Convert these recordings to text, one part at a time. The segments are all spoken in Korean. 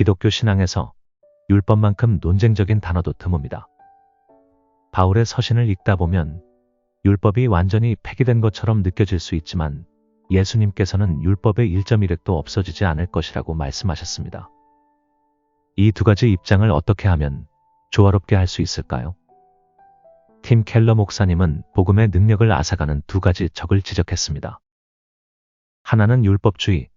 기독교 신앙에서 율법만큼 논쟁적인 단어도 드뭅니다. 바울의 서신을 읽다 보면 율법이 완전히 폐기된 것처럼 느껴질 수 있지만 예수님께서는 율법의 1.1획도 없어지지 않을 것이라고 말씀하셨습니다. 이 두 가지 입장을 어떻게 하면 조화롭게 할 수 있을까요? 팀 켈러 목사님은 복음의 능력을 앗아가는 두 가지 적을 지적했습니다. 하나는 율법주의,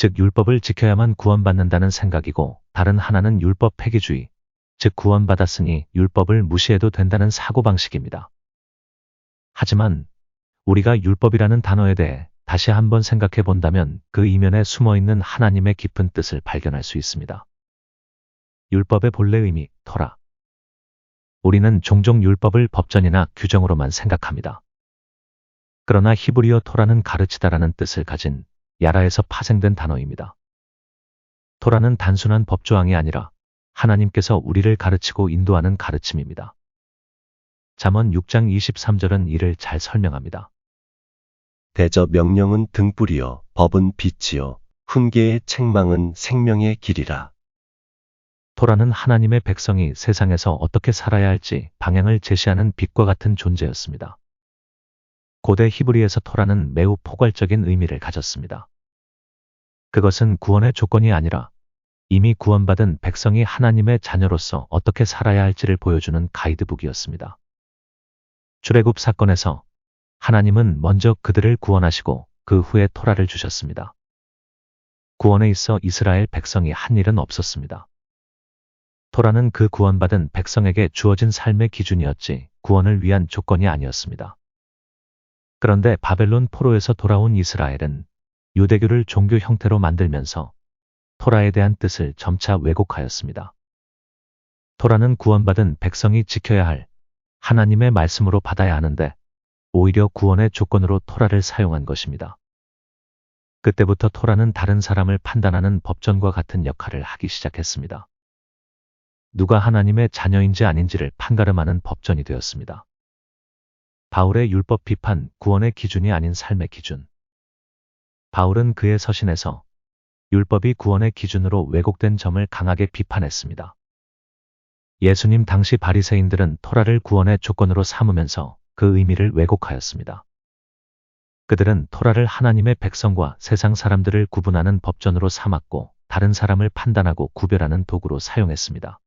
즉 율법을 지켜야만 구원받는다는 생각이고 다른 하나는 율법 폐기주의, 즉 구원받았으니 율법을 무시해도 된다는 사고방식입니다. 하지만 우리가 율법이라는 단어에 대해 다시 한번 생각해 본다면 그 이면에 숨어 있는 하나님의 깊은 뜻을 발견할 수 있습니다. 율법의 본래 의미, 토라. 우리는 종종 율법을 법전이나 규정으로만 생각합니다. 그러나 히브리어 토라는 가르치다라는 뜻을 가진 야라에서 파생된 단어입니다. 토라는 단순한 법조항이 아니라 하나님께서 우리를 가르치고 인도하는 가르침입니다. 잠언 6장 23절은 이를 잘 설명합니다. 대저 명령은 등불이요 법은 빛이요 훈계의 책망은 생명의 길이라. 토라는 하나님의 백성이 세상에서 어떻게 살아야 할지 방향을 제시하는 빛과 같은 존재였습니다. 고대 히브리에서 토라는 매우 포괄적인 의미를 가졌습니다. 그것은 구원의 조건이 아니라 이미 구원받은 백성이 하나님의 자녀로서 어떻게 살아야 할지를 보여주는 가이드북이었습니다. 출애굽 사건에서 하나님은 먼저 그들을 구원하시고 그 후에 토라를 주셨습니다. 구원에 있어 이스라엘 백성이 한 일은 없었습니다. 토라는 그 구원받은 백성에게 주어진 삶의 기준이었지 구원을 위한 조건이 아니었습니다. 그런데 바벨론 포로에서 돌아온 이스라엘은 유대교를 종교 형태로 만들면서 토라에 대한 뜻을 점차 왜곡하였습니다. 토라는 구원받은 백성이 지켜야 할 하나님의 말씀으로 받아야 하는데 오히려 구원의 조건으로 토라를 사용한 것입니다. 그때부터 토라는 다른 사람을 판단하는 법전과 같은 역할을 하기 시작했습니다. 누가 하나님의 자녀인지 아닌지를 판가름하는 법전이 되었습니다. 바울의 율법 비판, 구원의 기준이 아닌 삶의 기준. 바울은 그의 서신에서 율법이 구원의 기준으로 왜곡된 점을 강하게 비판했습니다. 예수님 당시 바리새인들은 토라를 구원의 조건으로 삼으면서 그 의미를 왜곡하였습니다. 그들은 토라를 하나님의 백성과 세상 사람들을 구분하는 법전으로 삼았고 다른 사람을 판단하고 구별하는 도구로 사용했습니다.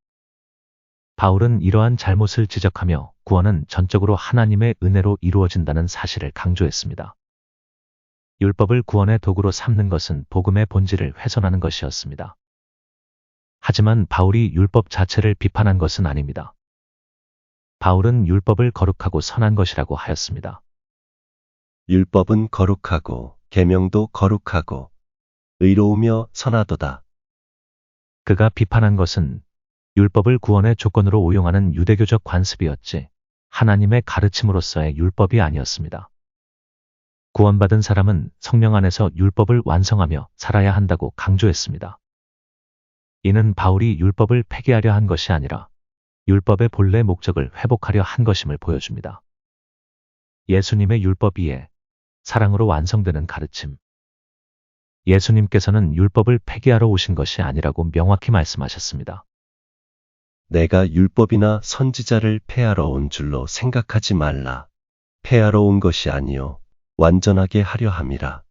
바울은 이러한 잘못을 지적하며 구원은 전적으로 하나님의 은혜로 이루어진다는 사실을 강조했습니다. 율법을 구원의 도구로 삼는 것은 복음의 본질을 훼손하는 것이었습니다. 하지만 바울이 율법 자체를 비판한 것은 아닙니다. 바울은 율법을 거룩하고 선한 것이라고 하였습니다. 율법은 거룩하고 계명도 거룩하고 의로우며 선하도다. 그가 비판한 것은 율법을 구원의 조건으로 오용하는 유대교적 관습이었지 하나님의 가르침으로서의 율법이 아니었습니다. 구원받은 사람은 성령 안에서 율법을 완성하며 살아야 한다고 강조했습니다. 이는 바울이 율법을 폐기하려 한 것이 아니라 율법의 본래 목적을 회복하려 한 것임을 보여줍니다. 예수님의 율법 위에 사랑으로 완성되는 가르침. 예수님께서는 율법을 폐기하러 오신 것이 아니라고 명확히 말씀하셨습니다. 내가 율법이나 선지자를 폐하러 온 줄로 생각하지 말라. 폐하러 온 것이 아니요 완전하게 하려 함이라.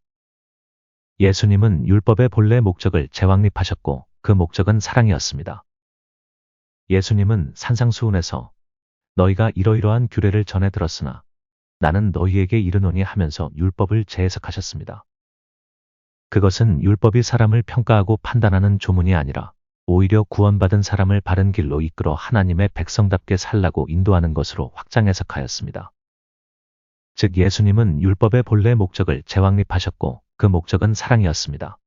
예수님은 율법의 본래 목적을 재확립하셨고 그 목적은 사랑이었습니다. 예수님은 산상수훈에서 너희가 이러이러한 규례를 전해 들었으나 나는 너희에게 이르노니 하면서 율법을 재해석하셨습니다. 그것은 율법이 사람을 평가하고 판단하는 조문이 아니라 오히려 구원받은 사람을 바른 길로 이끌어 하나님의 백성답게 살라고 인도하는 것으로 확장 해석하였습니다. 즉 예수님은 율법의 본래 목적을 재확립하셨고 그 목적은 사랑이었습니다.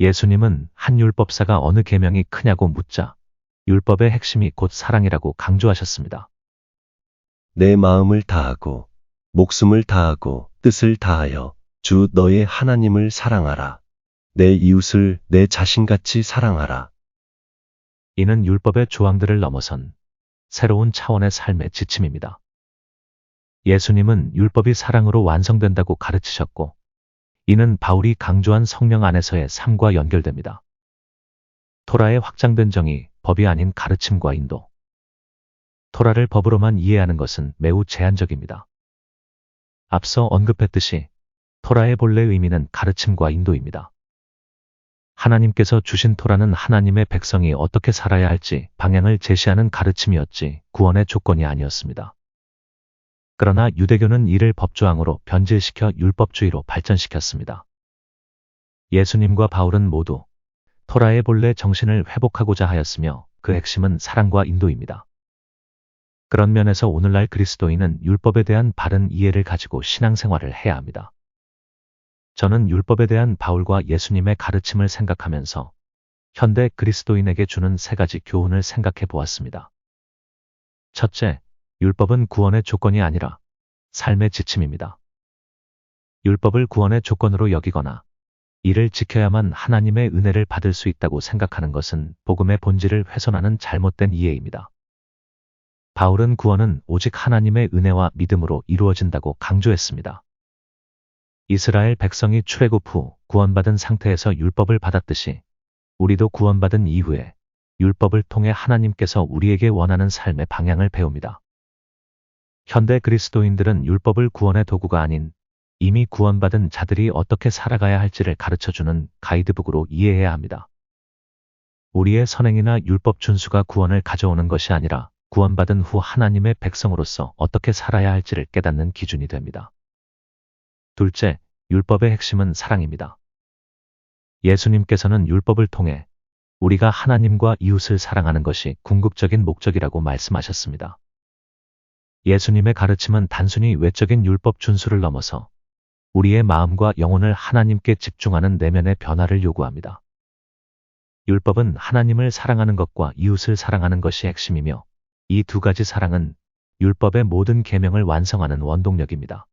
예수님은 한 율법사가 어느 계명이 크냐고 묻자 율법의 핵심이 곧 사랑이라고 강조하셨습니다. 내 마음을 다하고 목숨을 다하고 뜻을 다하여 주 너의 하나님을 사랑하라. 내 이웃을 내 자신같이 사랑하라. 이는 율법의 조항들을 넘어선 새로운 차원의 삶의 지침입니다. 예수님은 율법이 사랑으로 완성된다고 가르치셨고, 이는 바울이 강조한 성령 안에서의 삶과 연결됩니다. 토라의 확장된 정의, 법이 아닌 가르침과 인도. 토라를 법으로만 이해하는 것은 매우 제한적입니다. 앞서 언급했듯이 토라의 본래 의미는 가르침과 인도입니다. 하나님께서 주신 토라는 하나님의 백성이 어떻게 살아야 할지 방향을 제시하는 가르침이었지 구원의 조건이 아니었습니다. 그러나 유대교는 이를 법조항으로 변질시켜 율법주의로 발전시켰습니다. 예수님과 바울은 모두 토라의 본래 정신을 회복하고자 하였으며 그 핵심은 사랑과 인도입니다. 그런 면에서 오늘날 그리스도인은 율법에 대한 바른 이해를 가지고 신앙생활을 해야 합니다. 저는 율법에 대한 바울과 예수님의 가르침을 생각하면서 현대 그리스도인에게 주는 세 가지 교훈을 생각해 보았습니다. 첫째, 율법은 구원의 조건이 아니라 삶의 지침입니다. 율법을 구원의 조건으로 여기거나 이를 지켜야만 하나님의 은혜를 받을 수 있다고 생각하는 것은 복음의 본질을 훼손하는 잘못된 이해입니다. 바울은 구원은 오직 하나님의 은혜와 믿음으로 이루어진다고 강조했습니다. 이스라엘 백성이 출애굽 후 구원받은 상태에서 율법을 받았듯이 우리도 구원받은 이후에 율법을 통해 하나님께서 우리에게 원하는 삶의 방향을 배웁니다. 현대 그리스도인들은 율법을 구원의 도구가 아닌 이미 구원받은 자들이 어떻게 살아가야 할지를 가르쳐주는 가이드북으로 이해해야 합니다. 우리의 선행이나 율법 준수가 구원을 가져오는 것이 아니라 구원받은 후 하나님의 백성으로서 어떻게 살아야 할지를 깨닫는 기준이 됩니다. 둘째, 율법의 핵심은 사랑입니다. 예수님께서는 율법을 통해 우리가 하나님과 이웃을 사랑하는 것이 궁극적인 목적이라고 말씀하셨습니다. 예수님의 가르침은 단순히 외적인 율법 준수를 넘어서 우리의 마음과 영혼을 하나님께 집중하는 내면의 변화를 요구합니다. 율법은 하나님을 사랑하는 것과 이웃을 사랑하는 것이 핵심이며 이 두 가지 사랑은 율법의 모든 계명을 완성하는 원동력입니다.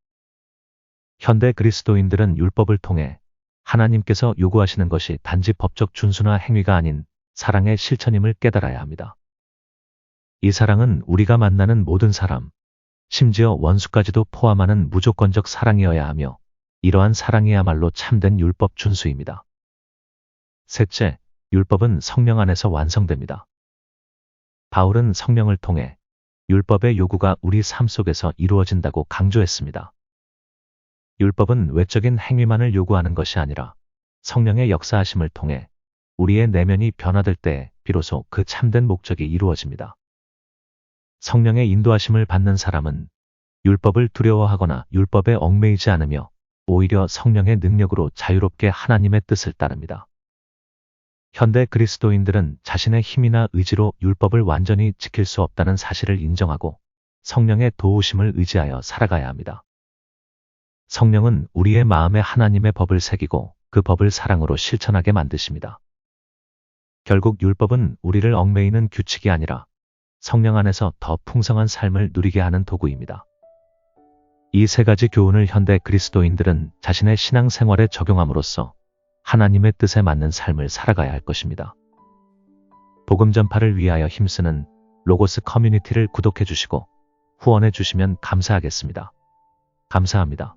현대 그리스도인들은 율법을 통해 하나님께서 요구하시는 것이 단지 법적 준수나 행위가 아닌 사랑의 실천임을 깨달아야 합니다. 이 사랑은 우리가 만나는 모든 사람, 심지어 원수까지도 포함하는 무조건적 사랑이어야 하며 이러한 사랑이야말로 참된 율법 준수입니다. 셋째, 율법은 성령 안에서 완성됩니다. 바울은 성령을 통해 율법의 요구가 우리 삶 속에서 이루어진다고 강조했습니다. 율법은 외적인 행위만을 요구하는 것이 아니라 성령의 역사하심을 통해 우리의 내면이 변화될 때 비로소 그 참된 목적이 이루어집니다. 성령의 인도하심을 받는 사람은 율법을 두려워하거나 율법에 얽매이지 않으며 오히려 성령의 능력으로 자유롭게 하나님의 뜻을 따릅니다. 현대 그리스도인들은 자신의 힘이나 의지로 율법을 완전히 지킬 수 없다는 사실을 인정하고 성령의 도우심을 의지하여 살아가야 합니다. 성령은 우리의 마음에 하나님의 법을 새기고 그 법을 사랑으로 실천하게 만드십니다. 결국 율법은 우리를 얽매이는 규칙이 아니라 성령 안에서 더 풍성한 삶을 누리게 하는 도구입니다. 이 세 가지 교훈을 현대 그리스도인들은 자신의 신앙 생활에 적용함으로써 하나님의 뜻에 맞는 삶을 살아가야 할 것입니다. 복음 전파를 위하여 힘쓰는 로고스 커뮤니티를 구독해 주시고 후원해 주시면 감사하겠습니다. 감사합니다.